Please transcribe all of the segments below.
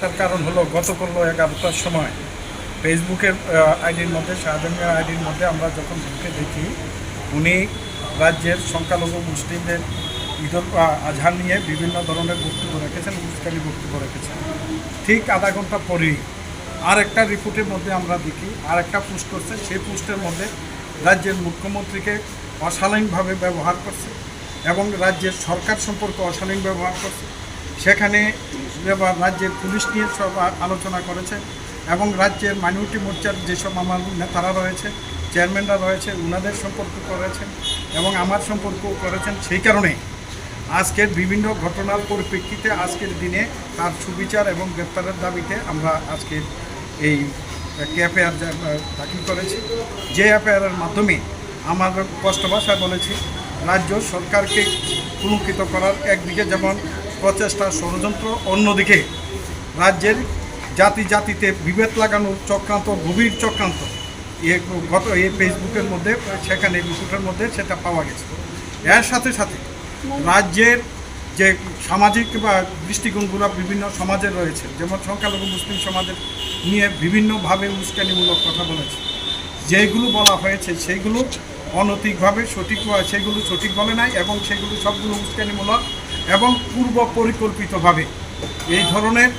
তার কারণ হলো গতকাল এগারোটার সময়। ফেসবুকের আইডির মধ্যে শাহজাহানের আইডির মধ্যে আমরা যখন ঢুকে দেখি উনি রাজ্যের সংখ্যালঘু মুসলিমদের ঈদুল আহ, আজহা নিয়ে বিভিন্ন ধরনের বক্তব্য রেখেছেন উস্কানি বক্তব্য রেখেছেন। ঠিক আধা ঘণ্টা পরেই আর একটা রিপোর্টের মধ্যে আমরা দেখি আর একটা পোস্ট করছে সেই পোস্টের মধ্যে রাজ্যের মুখ্যমন্ত্রীকে অশালীনভাবে ব্যবহার করছে এবং রাজ্যের সরকার সম্পর্কে অশালীন ব্যবহার করছে। সেখানে রাজ্যের পুলিশ নিয়ে সব আলোচনা করেছে এবং রাজ্যের মাইনরিটি মোর্চার যেসব আমার নেতারা রয়েছে, চেয়ারম্যানরা রয়েছে ওনাদের সম্পর্ক করেছেন এবং আমার সম্পর্ক করেছেন। সেই কারণে আজকের বিভিন্ন ঘটনার পরিপ্রেক্ষিতে আজকের দিনে তার সুবিচার এবং গ্রেপ্তারের দাবিতে আমরা আজকের এই এফআইআর দাখিল করেছি। যে এফআইআরের মাধ্যমে আমার স্পষ্ট ভাষায় বলেছি, রাজ্য সরকারকে কুলঙ্কিত করার একদিকে যেমন প্রচেষ্টা ষড়যন্ত্র, অন্যদিকে রাজ্যের জাতি জাতিতে বিভেদ লাগানোর চক্রান্ত, গভীর চক্রান্ত। গত এই ফেসবুকের মধ্যে, সেখানে রিপোর্টের মধ্যে সেটা পাওয়া গেছে। এর সাথে সাথে রাজ্যের যে সামাজিক বা দৃষ্টিকোণগুলো বিভিন্ন সমাজের রয়েছে, যেমন সংখ্যালঘু মুসলিম সমাজের নিয়ে বিভিন্নভাবে উস্কানিমূলক কথা বলেছে। যেগুলো বলা হয়েছে সেইগুলো অনৈতিকভাবে সঠিক, সেগুলো সঠিক বলে নাই এবং সেগুলো সবগুলো উস্কানিমূলক এবং পূর্ব পরিকল্পিতভাবে এই ধরনের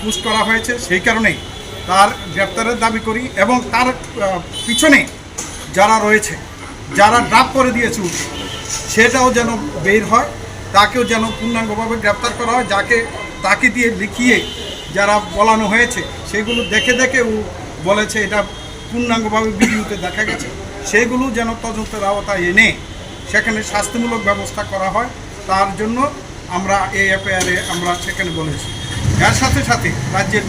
পুশ করা হয়েছে। সেই কারণেই তার গ্রেপ্তারের দাবি করি এবং তার পিছনে যারা রয়েছে, যারা ড্রাপ করে দিয়েছে সেটাও যেন বের হয়, তাকেও যেন পূর্ণাঙ্গভাবে গ্রেপ্তার করা হয়, যাকে তাকে দিয়ে লিখিয়ে যারা বলানো হয়েছে, সেগুলো দেখে দেখে ও বলেছে, এটা পূর্ণাঙ্গভাবে ভিডিওতে দেখা গেছে। সেগুলো যেন তদন্তের আওতায় এনে সেখানে শাস্তিমূলক ব্যবস্থা করা হয়। তার জন্য আমরা এই এফআইআরে আমরা সেখানে বলেছি। এর সাথে সাথে রাজ্যের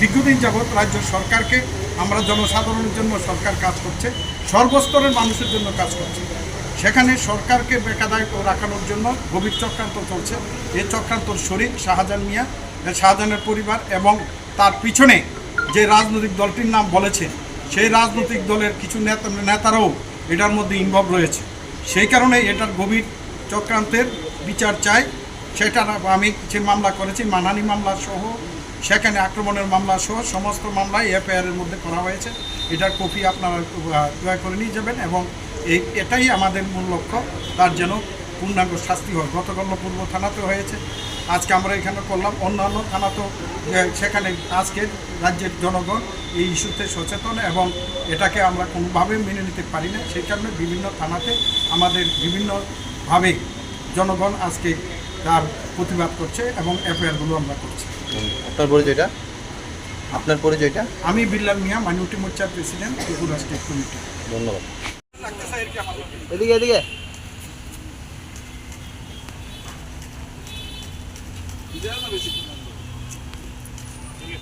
দীর্ঘদিন যাবৎ রাজ্য সরকারকে আমরা জনসাধারণের জন্য সরকার কাজ করছে, সর্বস্তরের মানুষের জন্য কাজ করছে। সেখানে সরকারকে বেকাদায় রাখানোর জন্য গভীর চক্রান্ত চলছে। এই চক্রান্তর শরিক শাহজাহান মিয়া শাহজাহানের পরিবার এবং তার পিছনে যে রাজনৈতিক দলটির নাম বলেছে, সেই রাজনৈতিক দলের কিছু নেতা নেতারাও এটার মধ্যে ইনভলভ রয়েছে। সেই কারণে এটার গভীর চক্রান্তের বিচার চাই। সেটা আমি যে মামলা করেছি, মানহানি মামলা সহ, সেখানে আক্রমণের মামলা সহ, সমস্ত মামলাই এফআইআরের মধ্যে করা হয়েছে। এটার কপি আপনারা দয়া করে নিয়ে যাবেন এবং এই, এটাই আমাদের মূল লক্ষ্য। তার যেন পূর্ণাঙ্গ শাস্তি হয়। গতকাল পূর্ব থানাতে হয়েছে। আজকে আমরা এখানে করলাম। অন্যান্য থানাতেও আহ, সেখানে আজকে রাজ্যের জনগণ এই ইস্যুতে সচেতন এবং এটাকে আমরা কোনোভাবে মেনে নিতে পারি না। সেই কারণে বিভিন্ন থানাতে আমাদের বিভিন্নভাবে জনগণ আজকে তার প্রতিবাদ করছে এবং এফআইআরগুলো আমরা করছি। আপনার পরিচয়টা আপনার পরিচয়টা আমি বিল্লাল মিয়া মাইনরিটি মোর্চার প্রেসিডেন্ট ত্রিপুরা স্টেট কমিটি। ধন্যবাদ। এদিকে এদিকে। ഇതാണ് റെസിപ്പി